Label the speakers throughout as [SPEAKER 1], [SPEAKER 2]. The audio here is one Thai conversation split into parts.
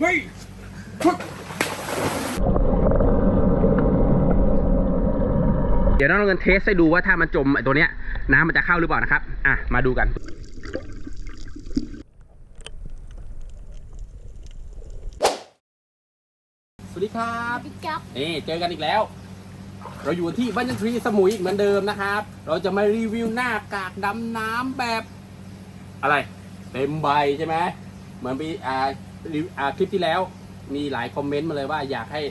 [SPEAKER 1] เฮ้ย
[SPEAKER 2] เดี๋ยวน้องเงินเทสให้ดูว่าถ้ามันจมไอ้ตัวเนี้ยน้ำมันจะเข้าหรือเปล่านะครับ อะ มาดูกัน สวัสดีครับ
[SPEAKER 3] บิ๊กจับ
[SPEAKER 2] นี่เจอกันอีกแล้ว เราอยู่ที่บ้านยันทรีสมุยอีกเหมือนเดิมนะครับ เราจะมารีวิวหน้ากากดำน้ำแบบ อะไร เต็มใบใช่ไหมเหมือนปีอ่ารีอ่า คลิปที่แล้วมีหลายคอมเมนต์มาเลยว่าอยากให้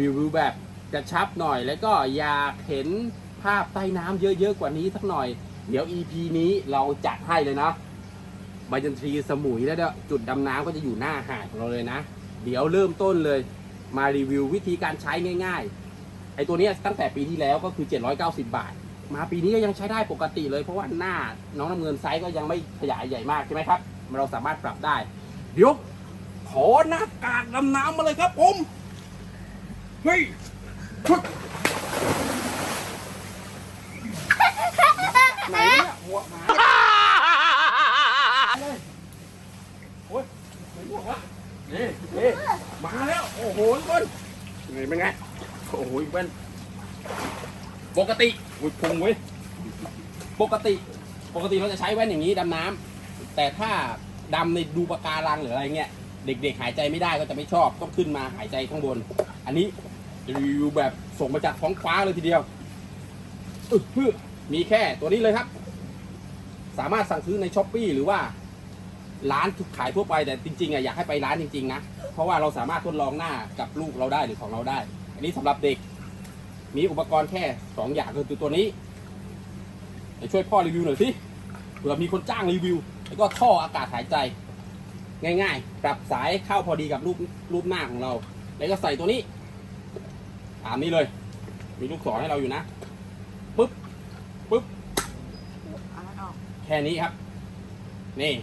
[SPEAKER 2] รีวิวแบบกระชับหน่อย แล้วก็อยากเห็นภาพใต้น้ำเยอะๆกว่านี้สักหน่อย เดี๋ยว EP นี้เราจัดให้เลยนะบายันทรีสมุยแล้วเนี่ยจุดดำน้ำก็จะอยู่หน้าหาดของเราเลยนะ เดี๋ยวเริ่มต้นเลยมารีวิววิธีการใช้ง่ายๆไอตัวนี้ตั้งแต่ปีที่แล้วก็คือ 790 บาท มาปีนี้ก็ยังใช้ได้ปกติเลยเพราะว่าหน้าน้องน้ำเงินไซส์ก็ยังไม่ขยายใหญ่มากใช่ไหมครับ เราสามารถปรับได้ เดี๋ยว ขอหน้ากากดำน้ำมาเลยครับผม
[SPEAKER 1] เฮ้ย
[SPEAKER 2] ไหนเนี่ยหัวหมาโอ้ยไหนหัววะนี่นี่มาแล้ว โอ้โหทุกคนไงเป็นไง โอ้โหอีกเป็นปกติอุ้ยพุงเว้ย ปกติ ปกติเราจะใช้แว่นอย่างนี้ดำน้ำแต่ถ้า ดำในดูปะการังหรืออะไรเงี้ยเด็กๆหายใจไม่ได้ก็จะไม่ชอบต้องขึ้นมาหายใจข้างบน อันนี้รีวิวแบบส่งมาจากท้องฟ้าเลยทีเดียวมีแค่ตัวนี้เลยครับ สามารถสั่งซื้อในช้อปปีหรือว่า ร้านขายทั่วไปแต่จริงๆอะอยากให้ไปร้านจริงๆนะเพราะว่าเราสามารถทดลองหน้ากับลูกเราได้หรือของเราได้ อันนี้สำหรับเด็ก มีอุปกรณ์แค่สองอย่างก็คือตัวนี้ช่วยพ่อรีวิวหน่อยสิเผื่อมีคนจ้างรีวิว แล้วก็ท่ออากาศหายใจ ง่าย ๆ ปรับสายเข้าพอดีกับรูปรูปหน้าของเรา แล้วก็ใส่ตัวนี้ตามนี้เลย มีลูกศรให้เราอยู่นะปึ๊บปึ๊บแค่นี้ครับ นี่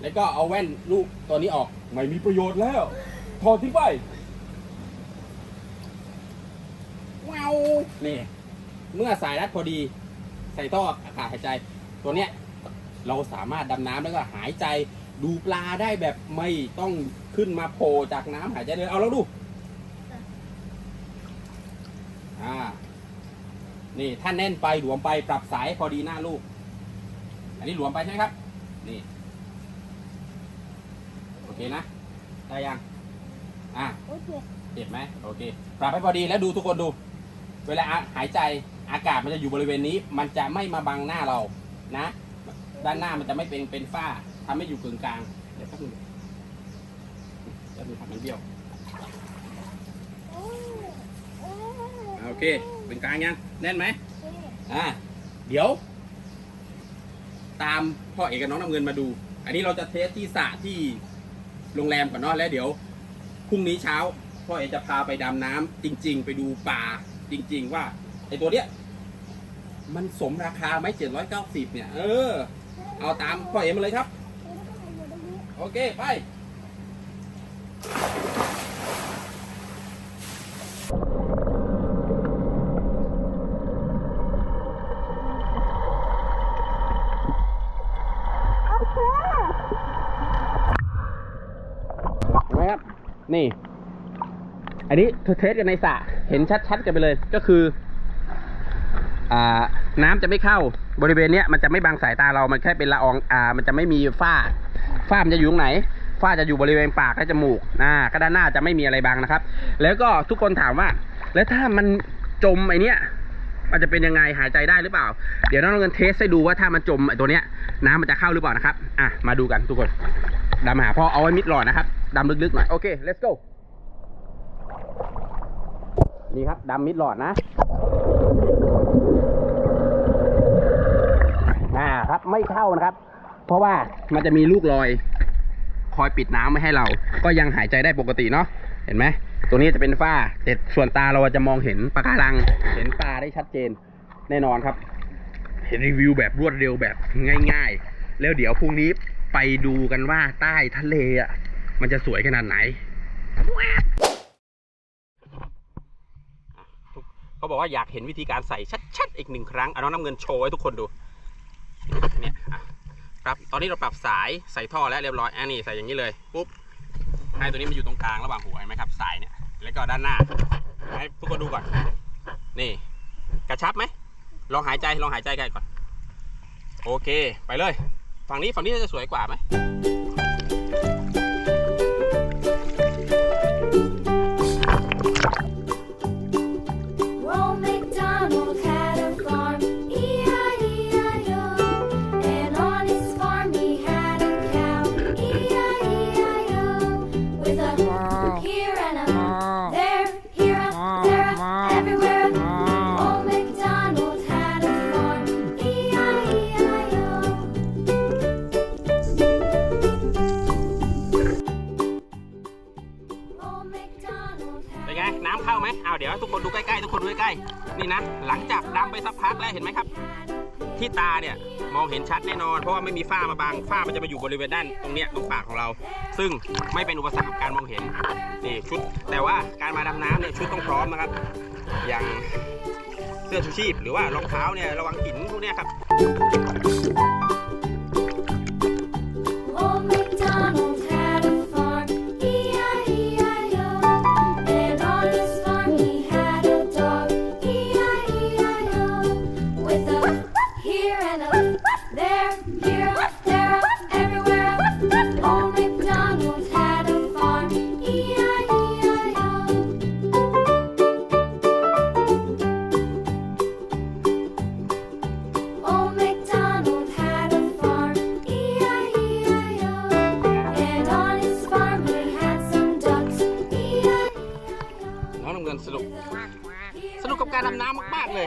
[SPEAKER 2] แล้วก็เอาแว่นลูกตัวนี้ออก ไม่มีประโยชน์แล้วถอดทิ้งไปว้าวนี่ เมื่อสายรัดพอดี ใส่ท่ออากาศหายใจ ตัวเนี้ย เราสามารถดำน้ำแล้วก็หายใจดูปลาได้แบบไม่ต้องขึ้นมาโผล่จากน้ำหายใจเลยเอาแล้วดูอ่านี่ถ้าแน่นไปหลวมไปปรับสายพอดีหน้าลูก อันนี้หลวมไปใช่ไหมครับ นี่ โอเคนะ ได้ยัง อะ
[SPEAKER 3] โอเค
[SPEAKER 2] เจ็บไหมโอเค ปรับให้พอดีแล้วดูทุกคนดู เวลาหายใจอากาศมันจะอยู่บริเวณนี้ มันจะไม่มาบังหน้าเรานะ ด้านหน้ามันจะไม่เป็นเป็นฝ้าทำให้อยู่กึ่งกลาง เดี๋ยวแป๊บนึงเดี๋ยวดูทำมันเบี้ยว โอเค เป็นกลางยัง แน่นไหมอ่า เดี๋ยว ตามพ่อเอกกับน้องน้ำเงินมาดู อันนี้เราจะเทสที่สระที่โรงแรมก่อนเนาะ แล้วเดี๋ยวพรุ่งนี้เช้าพ่อเอกจะพาไปดำน้ำจริง ๆ ไปดูป่าจริง ๆ ว่าไอตัวเนี้ยมันสมราคาไหมเจ็ดร้อยเก้าสิบเนี่ย เออ เอาตามพ่อเอกมาเลยครับ โอเค ไปเห็นไหมครับ นี่ อันนี้เทสกันในสระเห็นชัดๆกันไปเลยก็คือ น้ำจะไม่เข้าบริเวณเนี้ยมันจะไม่บังสายตาเรา มันแค่เป็นละอองอ่ามันจะไม่มีฝ้า ฝ้ามันจะอยู่ตรงไหน ฝ้าจะอยู่บริเวณปากและจมูกอ่าก็ด้านหน้าจะไม่มีอะไรบังนะครับ แล้วก็ทุกคนถามว่า แล้วถ้ามันจมไอเนี้ยมันจะเป็นยังไงหายใจได้หรือเปล่า เดี๋ยวน้องเงินเทสให้ดูว่าถ้ามันจมไอตัวเนี้ยน้ำมันจะเข้าหรือเปล่านะครับอะมาดูกันทุกคนดำหาพ่อเอาไว้มิดหลอดนะครับดำลึกๆหน่อยโอเค let's go นี่ครับดำมิดหลอดนะ อ่าครับ ไม่เข้านะครับ เพราะว่ามันจะมีลูกลอย คอยปิดน้ำไม่ให้เรา ก็ยังหายใจได้ปกติเนาะเห็นไหมตัวนี้จะเป็นฝ้าแต่ส่วนตาเราจะมองเห็นปะการัง เห็นปลาได้ชัดเจนแน่นอนครับ เห็นรีวิวแบบรวดเร็วแบบง่าย ๆ แล้วเดี๋ยวพรุ่งนี้ไปดูกันว่าใต้ทะเลอะมันจะสวยขนาดไหนเขาบอกว่าอยากเห็นวิธีการใส่ชัดๆ อีกหนึ่งครั้งเอาน้องน้ำเงินโชว์ให้ทุกคนดู เนี่ยครับตอนนี้เราปรับสายใส่ท่อแล้วเรียบร้อยอันนี้ใส่อย่างนี้เลยปุ๊บให้ตัวนี้มันอยู่ตรงกลางระหว่างหัวเห็นไหมครับสายเนี่ยแล้วก็ด้านหน้าให้ทุกคนดูก่อนนี่ กระชับไหมลองหายใจลองหายใจกันก่อน โอเค ไปเลย ฝั่งนี้ฝั่งนี้จะสวยกว่าไหม ทุกคนดูใกล้ๆทุกคนดูใกล้ๆนี่นะ หลังจากดำไปสักพักแล้วเห็นไหมครับ ที่ตาเนี่ยมองเห็นชัดแน่นอน เพราะว่าไม่มีฝ้ามาบังฝ้ามันจะมาอยู่บริเวณด้านตรงเนี้ยตรงปากของเรา ซึ่งไม่เป็นอุปสรรคกับการมองเห็นนี่ชุด แต่ว่าการมาดำน้ำเนี่ยชุดต้องพร้อมนะครับ อย่างเสื้อชูชีพหรือว่ารองเท้าเนี่ยระวังหินพวกเนี้ยครับ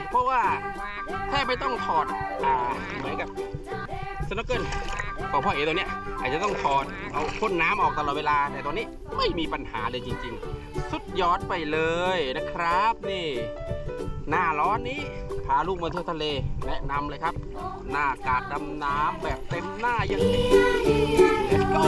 [SPEAKER 2] เพราะว่าแทบไม่ต้องถอดอ่าเหมือนกับสโนว์เกิลของพ่อเอตัวเนี้ยอาจจะต้องถอดเอาพ่นน้ำออกตลอดเวลา แต่ตัวนี้ไม่มีปัญหาเลยจริง ๆ สุดยอดไปเลยนะครับนี่ หน้าร้อนนี้พาลูกมาเที่ยวทะเลแนะนำเลยครับ หน้ากากดำน้ำแบบเต็มหน้าอย่างนี้ Let's go